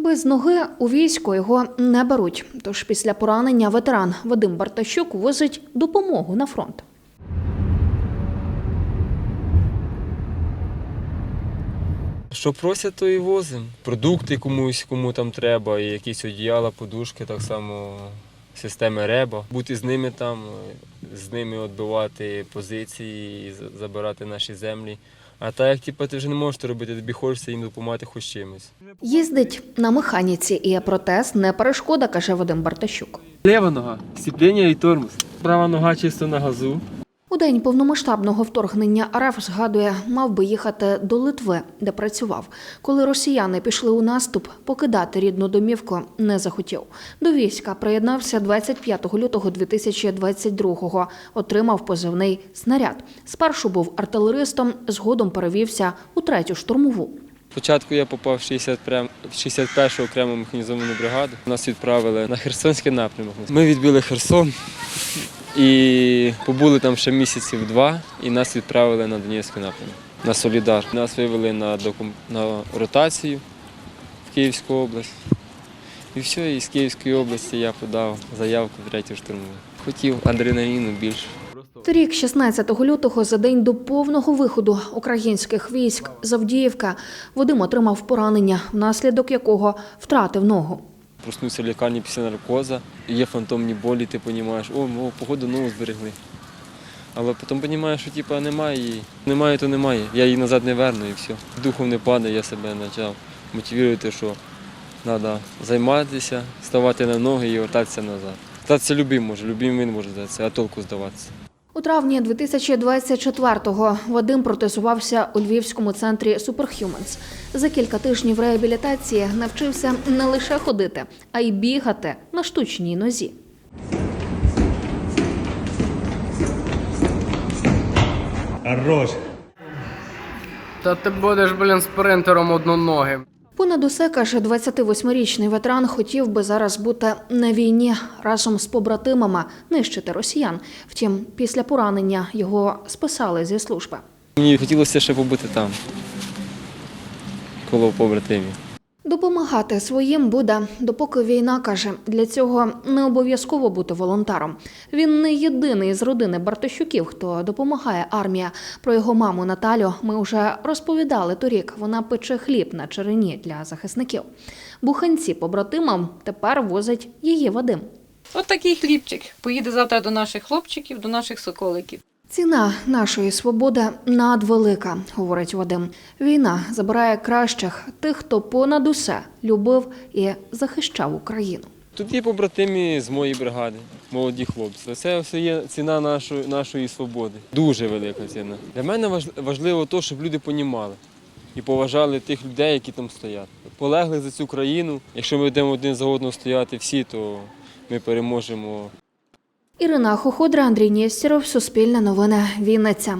Без ноги у військо його не беруть. Тож після поранення ветеран Вадим Бартащук возить допомогу на фронт. Що просять, то і возимо. Продукти комусь, кому там треба, і якісь одіяла, подушки, так само системи реба. Бути з ними там, з ними відбивати позиції, і забирати наші землі. А так як типу, ти вже не можеш робити, тобі хочеться їм допомагати хоч чимось. Їздить на механіці, і протез не перешкода, каже Вадим Бартащук. Лева нога, сцеплення і тормоз. Права нога чисто на газу. У день повномасштабного вторгнення РФ згадує, мав би їхати до Литви, де працював. Коли росіяни пішли у наступ, покидати рідну домівку не захотів. До війська приєднався 25 лютого 2022-го. Отримав позивний снаряд. Спершу був артилеристом, згодом перевівся у третю штурмову. Спочатку я попав в 60 прям- в 61-му окрему механізовану бригаду. Нас відправили на Херсонський напрямок. Ми відбили Херсон і побули там ще місяців два, і нас відправили на Донецький напрямок, на Солідар. Нас вивели на, докум... на ротацію в Київську область. І все, і з Київської області я подав заявку в третю штурмову. Хотів адреналіну більше. Торік, 16 лютого, за день до повного виходу українських військ з Авдіївка, Вадим отримав поранення, внаслідок якого втратив ногу. Проснувся в лікарні після наркоза, є фантомні болі, ти розумієш, о, ну, погоду ногу зберегли. Але потім розумієш, що типу, немає її. Немає, то немає. Я її назад не верну і все. Духом не падає, я себе почав мотивувати, що треба займатися, ставати на ноги і вертатися назад. Статися любим може, любим він може здатися, а толку здаватися. У травні 2024-го Вадим протезувався у львівському центрі Superhumans. За кілька тижнів реабілітації навчився не лише ходити, а й бігати на штучній нозі. Хорош. Та ти будеш, блін, спринтером одноногим. Понад усе каже 28-річний ветеран хотів би зараз бути на війні разом з побратимами нищити росіян. Втім, після поранення його списали зі служби. Мені хотілося ще побути там, коло побратимів. Допомагати своїм буде, допоки війна каже. Для цього не обов'язково бути волонтером. Він не єдиний з родини Бартощуків, хто допомагає армія. Про його маму Наталю ми вже розповідали торік. Вона пече хліб на черені для захисників. Буханці побратимам тепер возить її Вадим. От такий хлібчик. Поїде завтра до наших хлопчиків, до наших соколиків. Ціна нашої свободи надвелика, говорить Вадим. Війна забирає кращих тих, хто понад усе любив і захищав Україну. Тут є побратимі з моєї бригади, молоді хлопці. Це все є ціна нашої, нашої свободи. Дуже велика ціна. Для мене важ- важливо те, щоб люди понімали і поважали тих людей, які там стоять. Полегли за цю країну. Якщо ми будемо один за одного стояти всі, то ми переможемо Ірина Хоходра, Андрій Нєстєров, Суспільне новини, Вінниця.